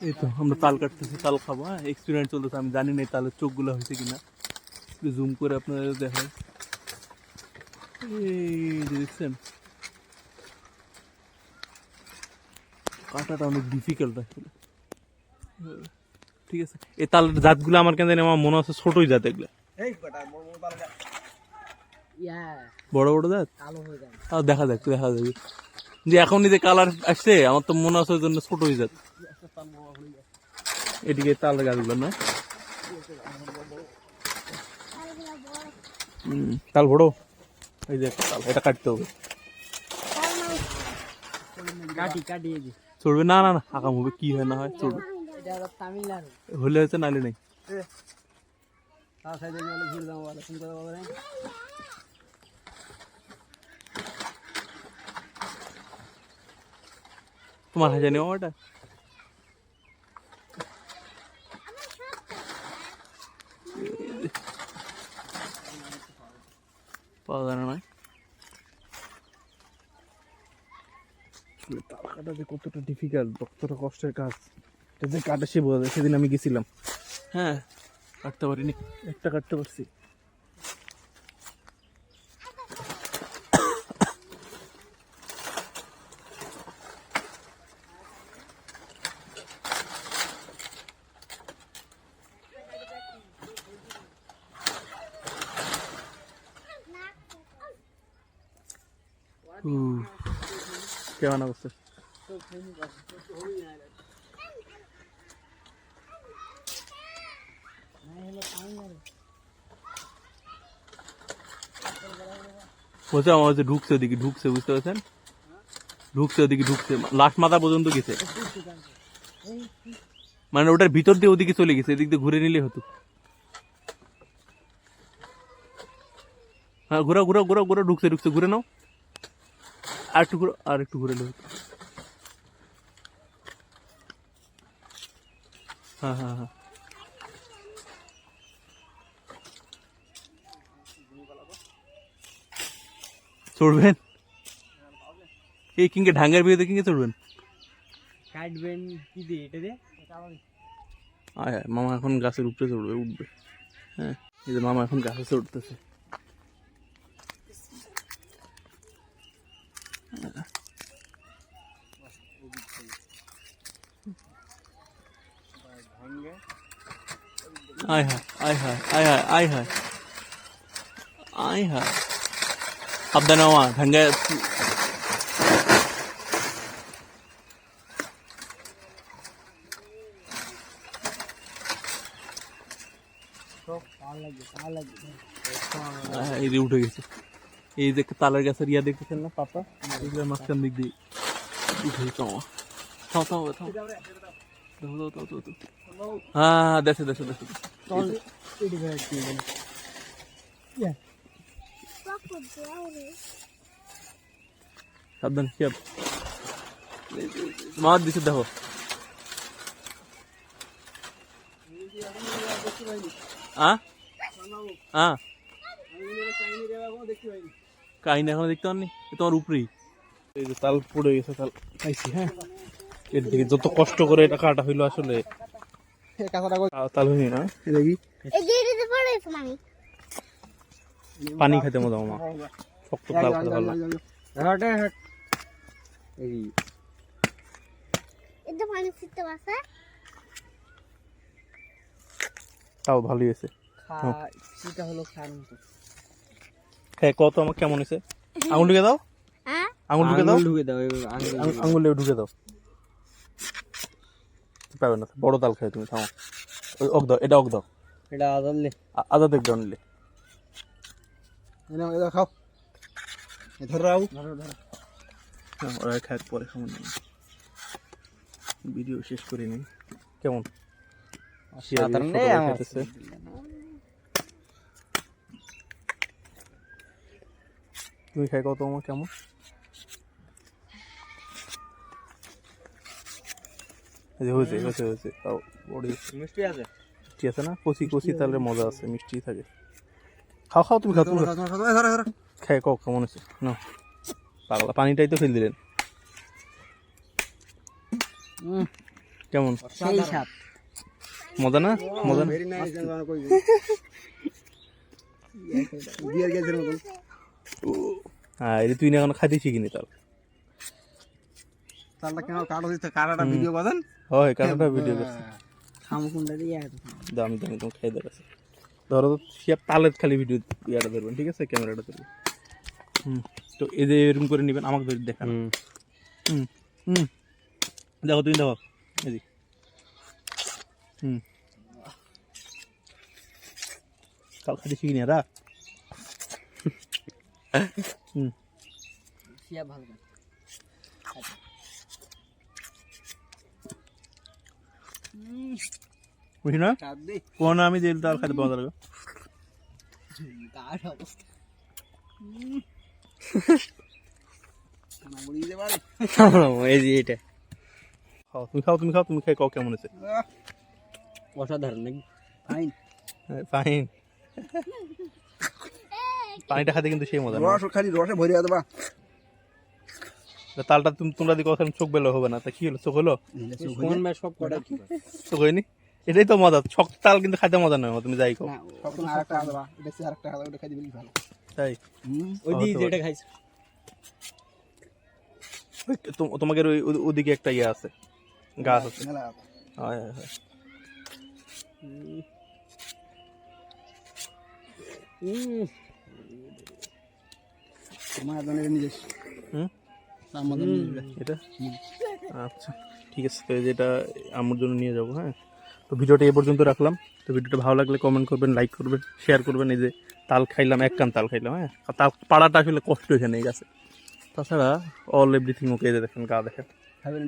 এই তো আমরা তাল কাটতেছি তাল খাব হ্যাঁ? এক্সপিরিয়েন্স চলতেছে আমি জানি না এই তালের চোখগুলো হয়েছে কিনা। একটু জুম করে আপনাদের দেখাই। এই দেখছেন কাটাটা অনেক ডিফিকাল্ট আসলে। ঠিক আছে এই তালের জাতগুলো আমার কেন জানি আমার মনে আছে ছোটই জাত এগুলো। বড় বড় জাত? তাও দেখা যাক দেখা যাবে যে এখনই যে কালার আসছে আমার তো মনে হচ্ছে ওই জন্য ছোটই যাচ্ছে এদিকে তাল গাছগুলো না? তাল বড়। এই যে তাল এটা কাটতে হবে। কাটি কাটি চড়বে? না না না আগাম হবে কি হয় না হয় চড়বে। হলে হয়েছে নালে নেই। তোমার হাজার নেওয়া ওটা? পাওয়া যায় না কাটা যে কতটা ডিফিকাল্ট কতটা কষ্টের কাজ এটা যে কাটে সে বোঝা যায়। সেদিন আমি গেছিলাম। হ্যাঁ কাটতে পারিনি। একটা কাটতে পারছি। কেমন অবস্থা? বলছে, আমার হচ্ছে ঢুকছে ওদিকে, ঢুকছে, বুঝতে পারছেন? ঢুকছে ওদিকে, ঢুকছে। লাস্ট মাথা পর্যন্ত গেছে। মানে ওটার ভিতর দিয়ে ওদিকে চলে গেছে, এদিক দিয়ে ঘুরে নিলে হতো। হ্যাঁ ঘুরা ঘুরা ঘুরা ঘুরা ঢুকছে ঢুকছে, ঘুরে নাও। আর একটু ঘুরো আর একটু ঘুরে নেব হ্যাঁ হ্যাঁ হ্যাঁ। চড়বেন? এই কিংকে ঢাঙ্গার বিয়েতে কিংকে চড়বেন? কাটবেন কি দিয়ে এটা দিয়ে? আয় মামা এখন গাছের উপরে চড়বে উঠবে। হ্যাঁ এই যে মামা এখন গাছে চড়তেছে। আয় হায় আয় হায় আয় হায় আয় হায় আয় হায় সাবধানে মামা ভাঙ্গা ভালো লাগবে ভালো লাগবে আহ, এই যে উঠে গেছে এই যে তালের গাছের ইয়া দেখতেছেন না পাতা এগুলোর মাঝখান দিক দিয়ে উঠে গেছে আমার থাও থাও থাও দাও দাও দাও দাও দাও হ্যাঁ দেশে দেশে দেশে চল এটি ভাই কি বলে ইয়া সাবধান শিয়াব মাছ দিছে দেখো। হ্যাঁ হ্যাঁ কাহিনী এখনও দেখতে পাননি? এ তোমার উপরেই এই যে তাল পড়ে গেছে তাল। খাইছি হ্যাঁ। এর দিকে যত কষ্ট করে এটা কাটা হইল আসলে পানি মামা শক্ত খেতে ভালো ছিটতে পারছে। তাও ভালোই হয়েছে। সেটা হলো মতো হ্যাঁ কত আমার কেমন হয়েছে? আঙুল ঢুকে দাও। হ্যাঁ? আঙুল ঢুকে দাও। ঢুকে দাও আঙুল আঙুলে ঢুকে দাও। পাবে না। বড় তাল খাই তুমি থামো। ওই অক দাও এটা অক দাও এটা আদললে আ- আদা দেখ দাও নিলে এনে এটা খাও ধর রাও ধরো ধরো। হ্যাঁ, ওরা খায় পরে খাব না। ভিডিও শেষ করে নিই। কেমন। তুমি খাই কত আমার কেমন? যে হয়েছে হয়েছে হয়েছে। তাও বড়ি মিষ্টি আছে? মিষ্টি আছে না? কচি কচি তাহলে মজা আছে মিষ্টি থাকে। খাও খাও তুমি খাও তুমি খাই কও কেমন আছে না পাগলা পানিটাই তো ফেল দিলেন। কেমন? মজা না? মজা না? হ্যাঁ এই তুই না এখনও খাইতে শিখিনি তার তাহলে কেন কাটো দিতে কাটাটা ভিডিও হয় কারণটা ভিডিও করছে। খামু কুন্ডা দিয়ে দামি দামি তোমার খাই দেখাচ্ছে ধরো তো সে তালের খালি ভিডিও ইয়াটা ধরবেন ঠিক আছে? ক্যামেরাটা ধরবেন। হুম তো এই যে এরকম করে নেবেন আমাকে ধরে দেখান। হুম। হুম দেখো তুমি দেখো। এদিক হুম। কাল খাইতে শিখিনি রা হুম। ভালো বুঝি না? কোন আমি দিল তাল খাইতে পাওয়া যাবে কাট অবস্থা। না বলি দিতে পারে? এই যে এটা। খাও তুমি খাও তুমি খাও তুমি খাই কাও কেমন আছে অসাধারণ নাকি? ফাইন ফাইন পানিটা খাতে কিন্তু সেই মজা রস খালি রসে ভরে যাবে বা। তা তালটা তুমি তোমরা দিকে কথা চোখ বেলো হবে না। তা কি হলো? চোখ হলো? কোন সব কটা চোখ হয়নি? এটাই তো মজা। শক্ত তাল কিন্তু খাইতে মজা নয় তুমি যাই কো ভালো। তাই? ওই যেটা খাইছে। তোমাদের ওই ওই- ওদিকে একটা ইয়ে আছে। গাছ আছে। হয় হয় হয়। তোমার নিজের হুম? এটা? আচ্ছা ঠিক আছে তো যেটা আমার জন্য নিয়ে যাব হ্যাঁ? তো ভিডিওটা এ পর্যন্ত রাখলাম। তো ভিডিওটা ভালো লাগলে কমেন্ট করবেন লাইক করবেন শেয়ার করবেন এই যে তাল খাইলাম এক কান তাল খাইলাম হ্যাঁ? আর তাল পাড়াটা আসলে কষ্ট এখানে এই গাছে। তাছাড়া অল এভরিথিং ওকে দেখেন গা দেখেন। খাবেন